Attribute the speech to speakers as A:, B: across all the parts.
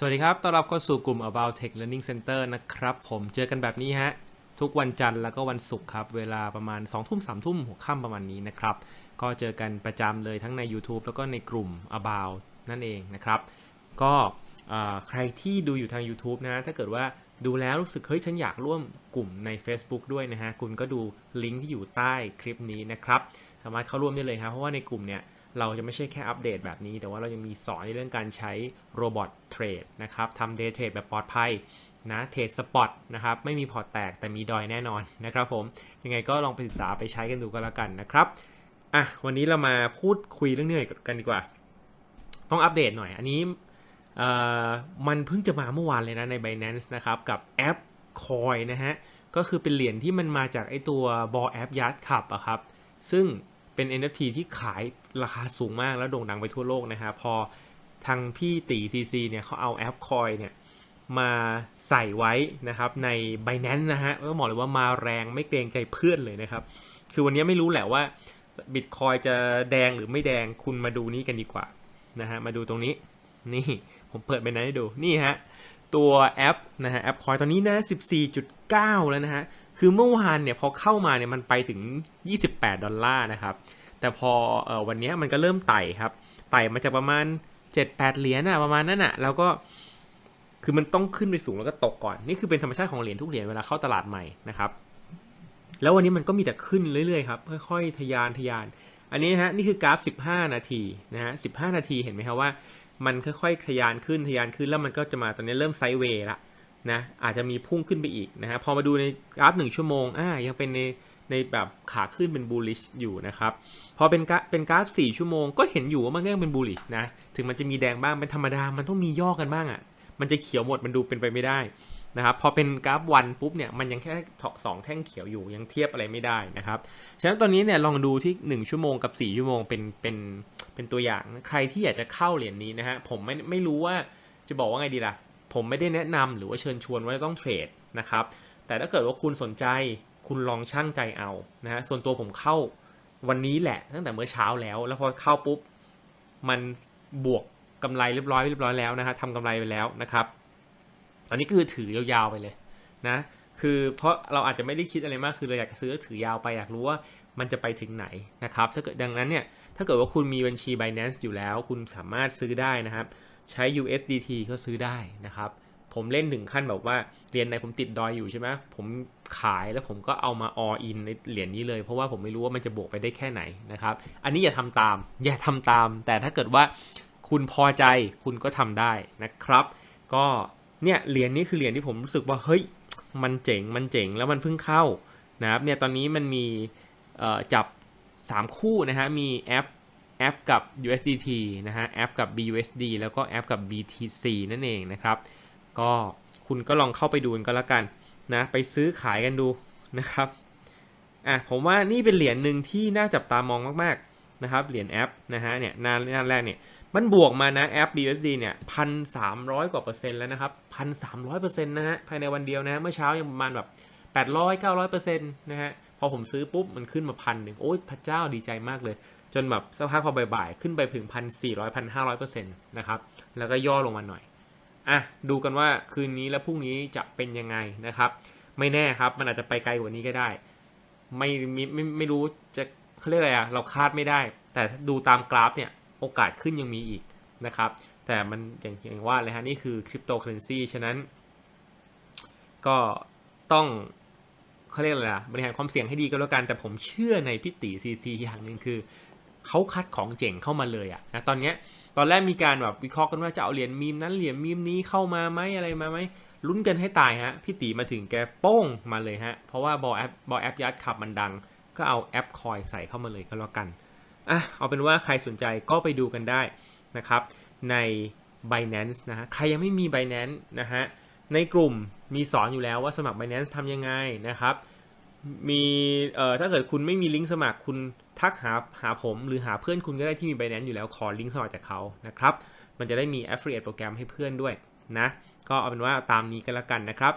A: สวัสดีครับ ต้อนรับเข้าสู่กลุ่ม About Tech Learning Center นะครับ ผมเจอกันแบบนี้ฮะ ทุกวันจันทร์แล้วก็วันศุกร์ครับ เวลาประมาณ 2 ทุ่ม 3 ทุ่มหัวค่ำประมาณนี้นะครับ ก็เจอกันประจำเลยทั้งใน YouTube แล้วก็ในกลุ่ม About นั่นเองนะครับ ก็ใครที่ดูอยู่ทาง YouTube นะ ถ้าเกิดว่าดูแล้วรู้สึก เฮ้ย ฉันอยากร่วมกลุ่มใน Facebook ด้วยนะฮะ คุณก็ดูลิงก์ที่อยู่ใต้คลิปนี้นะครับ สามารถเข้าร่วมได้เลยครับเพราะว่าในกลุ่มเนี่ย เราจะไม่ใช่แค่อัปเดตแบบนี้ แต่ว่าเรายังมีสอนในเรื่องการใช้โรบอทเทรดนะครับทำเดย์เทรดแบบปลอดภัยนะเทรดสปอตนะครับ ไม่มีพอร์ตแตกแต่มีดอยแน่นอนนะครับผม ยังไงก็ลองไปศึกษาไปใช้กันดูก็แล้วกันนะครับอะวันนี้เรามาพูดคุยเรื่องเหนื่อยกันดีกว่า ต้องอัปเดตหน่อย อันนี้มันเพิ่งจะมาเมื่อวานเลยนะใน Binance นะครับ กับแอป Coin นะฮะ ก็คือเป็นเหรียญที่มันมาจากไอตัวบอแอปยัดขับอะครับ ซึ่ง เป็น NFT ที่ขายราคาสูงมากแล้วโด่งดังไปทั่วโลกนะฮะ พอทางพี่ตี CC เนี่ยเขาเอาแอปคอยเนี่ยมาใส่ไว้นะครับใน Binance นะฮะก็บอกเลยว่ามาแรงไม่เกรงใจเพื่อนเลยนะครับ คือวันนี้ไม่รู้แหละว่า Bitcoin จะแดงหรือไม่แดงคุณมาดูนี้กันดีกว่านะฮะมาดูตรงนี้นี่ผมเปิด Binance ให้ดูนี่ฮะตัวแอปนะฮะแอปคอยตอนนี้นะ 14.9 แล้วนะฮะคือเมื่อวานเนี่ยพอเข้ามาเนี่ยมันไปถึง 28 ดอลลาร์นะครับ แต่พอออวันนี้มันก็เริ่มไต่ครับ ไต่มาจากประมาณ 7-8 เหรียญอะประมาณนั้นอะแล้วก็คือมันต้องขึ้นไปสูงแล้วก็ตกก่อน นี่คือเป็นธรรมชาติของเหรียญทุกเหรียญเวลาเข้าตลาดใหม่นะครับแล้ววันนี้มันก็มีแต่ขึ้นเรื่อยๆครับค่อยๆทะยานทะยาน อันนี้นะฮะนี่คือกราฟ 15 นาทีนะฮะ15 นาทีเห็นไหมครับว่า มันค่อยๆทะยานขึ้นทะยานขึ้นแล้วมันก็จะมาตอนนี้เริ่มไซด์เวย์ละนะอาจจะมีพุ่งขึ้นไปอีกนะฮะพอมาดูในกราฟ 1 ชั่วโมงอ่ายังเป็นใน ในแบบขาขึ้นเป็น bullish อยู่นะครับ พอเป็นกราฟเป็นกราฟ 4 ชั่วโมงก็เห็นอยู่ว่ามันก็ยังเป็น bullish นะ ถึงมันจะมีแดงบ้างเป็นธรรมดา มันต้องมีย่อกันบ้างอะ่ะ มันจะเขียวหมดมันดูเป็นไปไม่ได้นะครับ พอเป็นกราฟวันปุ๊บเนี่ยมันยังแค่สองแท่งเขียวอยู่ยังเทียบอะไรไม่ได้นะครับ ฉะนั้นตอนนี้เนี่ยลองดูที่ 1 ชั่วโมงกับ 4 ชั่วโมงเป็นเป็นเป็นตัวอย่าง ใครที่อยากจะเข้าเหรียญนี้นะฮะ ผมไม่ไม่รู้ว่าจะบอกว่าไงดีล่ะ ผมไม่ได้แนะนำหรือว่าเชิญชวนว่าต้องเทรดนะครับ แต่ถ้าเกิดว่าคุณสนใจ คุณลองช่างใจเอานะฮะส่วนตัวผมเข้าวันนี้แหละ ตั้งแต่เมื่อเช้าแล้ว แล้วพอเข้าปุ๊บ มันบวกกำไรเรียบร้อยเรียบร้อยแล้วนะฮะทำกำไรไปแล้วนะครับตอนนี้ก็คือถือยาวๆไปเลยนะคือเพราะเราอาจจะไม่ได้คิดอะไรมากคือเราอยากจะซื้อถือยาวไปอยากรู้ว่ามันจะไปถึงไหนนะครับถ้าเกิดดังนั้นเนี่ยถ้าเกิดว่าคุณมีบัญชี Binance อยู่แล้ว คุณสามารถซื้อได้นะครับ ใช้ USDT ก็ซื้อได้นะครับ ผมเล่นถึงขั้นแบบว่าเหรียญไหนผมติดดอยอยู่ใช่ไหมผมขายแล้วผมก็เอามา all in ในเหรียญนี้เลย เพราะว่าผมไม่รู้ว่ามันจะบวกไปได้แค่ไหนนะครับ อันนี้อย่าทำตาม อย่าทำตาม แต่ถ้าเกิดว่าคุณพอใจคุณก็ทำได้นะครับ ก็เนี่ยเหรียญนี้คือเหรียญที่ผมรู้สึกว่าเฮ้ยมันเจ๋งมันเจ๋งแล้วมันเพิ่งเข้านะครับเนี่ยตอนนี้มันมีจับ 3 คู่นะฮะมีแอปแอปกับ USDT นะฮะแอปกับ BUSD แล้วก็แอปกับ BTC นั่นเองนะครับ ก็คุณก็ลองเข้าไปดูกันก็แล้วกันนะไปซื้อขายกันดูนะครับอะผมว่านี่เป็นเหรียญหนึ่งที่น่าจับตามองมากๆนะครับเหรียญแอปนะฮะเนี่ยนาหน้าแรกเนี่ยมันบวกมานะแอป BUSD เนี่ยพันสามร้อยกว่าเปอร์เซ็นต์แล้วนะครับพันสามร้อยเปอร์เซ็นต์นะฮะภายในวันเดียวนะฮะเมื่อเช้ายังประมาณแบบแปดร้อยเก้าร้อยเปอร์เซ็นต์นะฮะพอผมซื้อปุ๊บมันขึ้นมาพันหนึ่งโอ้ยพระเจ้าดีใจมากเลย จนแบบสักพักพอบ่ายๆ ขึ้นไปถึงพันสี่ร้อยพันห้าร้อยเปอร์เซ็นต์นะครับแล้วก็ย่อลงมาหน่อย อะดูกันว่าคืนนี้และพรุ่งนี้จะเป็นยังไงนะครับ ไม่แน่ครับมันอาจจะไปไกลกว่านี้ก็ได้ ไม่ไม่ไม่ไม่รู้จะเขาเรียกอะไรอะเราคาดไม่ได้ แต่ดูตามกราฟเนี่ยโอกาสขึ้นยังมีอีกนะครับ แต่มันอย่างอย่างว่าเลยฮะนี่คือคริปโตเคอเรนซีฉะนั้น ก็ต้องเขาเรียกอะไรอะบริหารความเสี่ยงให้ดีก็แล้วกัน แต่ผมเชื่อในพิติซีซีอย่างหนึ่งคือ เขาคัดของเจ๋งเข้ามาเลยอะนะตอนเนี้ย ตอนแรกมีการแบบวิเคราะห์กันว่าจะเอาเหรียญมีมนั้นเหรียญมีมนี้เข้ามาไหมอะไรมาไหมลุ้นกันให้ตายฮะพี่ตีมาถึงแกโป้งมาเลยฮะ เพราะว่าบอแอปบอแอปยัดขับมันดัง ก็เอาแอปคอยใส่เข้ามาเลยก็แล้วกันอะเอาเป็นว่าใครสนใจก็ไปดูกันได้นะครับ ใน Binance นะฮะใครยังไม่มี Binance นะฮะในกลุ่มมีสอนอยู่แล้วว่าสมัคร Binance ทำยังไงนะครับ มีเอ่อถ้าเกิดคุณไม่มีลิงก์สมัครคุณ ทักหาหาผมหรือหาเพื่อนคุณก็ได้ที่มี Binance อยู่แล้วขอลิงก์สมัครจากเขานะครับ มันจะได้มี affiliate โปรแกรมให้เพื่อนด้วยนะ ก็เอาเป็นว่าตามนี้กันละกันนะครับ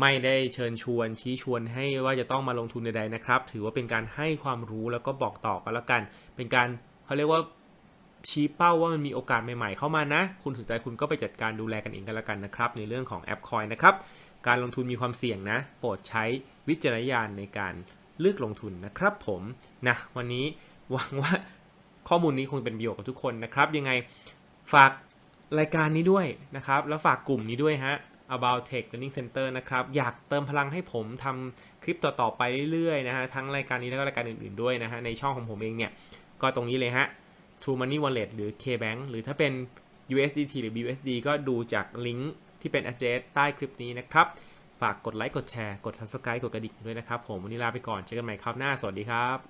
A: ไม่ได้เชิญชวนชี้ชวนให้ว่าจะต้องมาลงทุนใดๆนะครับ ถือว่าเป็นการให้ความรู้แล้วก็บอกต่อกันละกัน เป็นการเขาเรียกว่าชี้เป้าว่ามันมีโอกาสใหม่ๆเข้ามานะ คุณสนใจคุณก็ไปจัดการดูแลกันเองกันแล้วกันนะครับ ในเรื่องของแอปคอยนะครับ การลงทุนมีความเสี่ยงนะ โปรดใช้วิจารณญาณในการ เลือกลงทุนนะครับผมนะวันนี้หวังว่าข้อมูลนี้คงเป็นประโยชน์กับทุกคนนะครับ ยังไงฝากรายการนี้ด้วยนะครับ แล้วฝากกลุ่มนี้ด้วยฮะ About Tech Learning Center นะครับ อยากเติมพลังให้ผมทำคลิปต่อ ๆ ไปเรื่อย ๆ นะฮะ ทั้งรายการนี้แล้วก็รายการอื่น ๆ ด้วยนะฮะ ในช่องของผมเองเนี่ย ก็ตรงนี้เลยฮะ True Money Wallet หรือ KBank หรือถ้าเป็น USDT หรือ BUSD ก็ดูจากลิงก์ที่เป็น address ใต้คลิปนี้นะครับ ฝากกดไลค์กดแชร์กด subscribe กดกระดิ่งด้วยนะครับผมวันนี้ลาไปก่อนเจอกันใหม่คราวหน้าสวัสดีครับ